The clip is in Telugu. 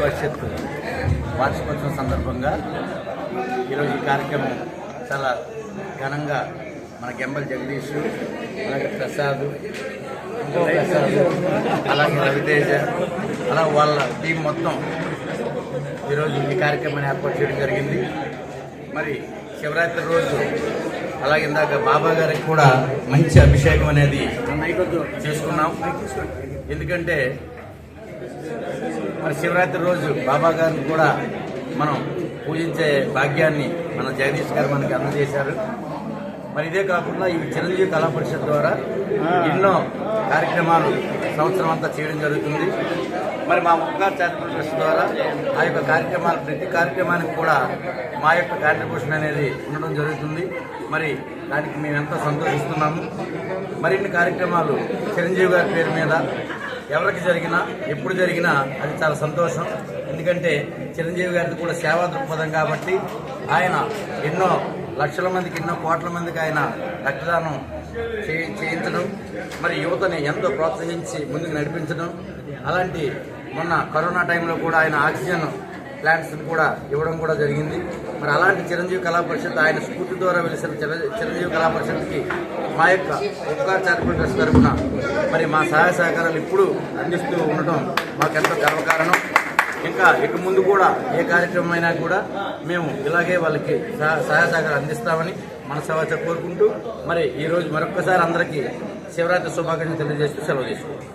భవిష్యత్తు. వార్షికోత్సవం సందర్భంగా ఈరోజు ఈ కార్యక్రమం చాలా ఘనంగా మన గెంబల్ జగదీష్ అలాగే ప్రసాద్ ప్రసాద్ అలాగే రవితేజ అలా వాళ్ళ టీం మొత్తం ఈరోజు ఈ కార్యక్రమాన్ని ఏర్పాటు చేయడం జరిగింది. మరి శివరాత్రి రోజు అలాగే ఇందాక బాబా గారికి కూడా మంచి అభిషేకం అనేది చేసుకున్నాం. ఎందుకంటే మరి శివరాత్రి రోజు బాబా గారిని కూడా మనం పూజించే భాగ్యాన్ని మన జగదీష్ గారు మనకి అందజేశారు. మరి ఇదే కాకుండా ఈ చిరంజీవి కళా పరిషత్ ద్వారా ఎన్నో కార్యక్రమాలు సంవత్సరం అంతా చేయడం జరుగుతుంది. మరి మా ముఖా చారిటబుల్ ట్రస్ట్ ద్వారా ఆ యొక్క కార్యక్రమాలు ప్రతి కార్యక్రమానికి కూడా మా యొక్క కాంట్రిబ్యూషన్ అనేది ఉండడం జరుగుతుంది. మరి దానికి మేము ఎంతో సంతోషిస్తున్నాము. మరిన్ని కార్యక్రమాలు చిరంజీవి గారి పేరు మీద ఎవరికి జరిగినా ఎప్పుడు జరిగినా అది చాలా సంతోషం. ఎందుకంటే చిరంజీవి గారిది కూడా సేవా దృక్పథం కాబట్టి ఆయన ఎన్నో లక్షల మందికి ఎన్నో కోట్ల మందికి ఆయన రక్తదానం చేయించడం మరి యువతని ఎంతో ప్రోత్సహించి ముందుకు నడిపించడం. అలాంటి మొన్న కరోనా టైంలో కూడా ఆయన ఆక్సిజన్ ప్లాంట్స్ కూడా ఇవ్వడం కూడా జరిగింది. మరి అలాంటి చిరంజీవి కళా పరిషత్ ఆయన స్ఫూర్తి ద్వారా వెలిసిన చిరంజీవి కళా పరిషత్కి మా యొక్క ఉపకార చారిటబుల్ ట్రస్ట్ తరఫున మరి మా సహాయ సహకారాలు ఇప్పుడు అందిస్తూ ఉండటం మాకెంతో గర్వకారణం. ఇంకా ఇక ముందు కూడా ఏ కార్యక్రమం అయినా కూడా మేము ఇలాగే వాళ్ళకి సహాయ సహకారం అందిస్తామని మనసవాచ కోరుకుంటూ మరి ఈరోజు మరొక్కసారి అందరికీ శివరాత్రి శుభాకాంక్షలు తెలియజేస్తూ సెలవు తీసుకుంటాం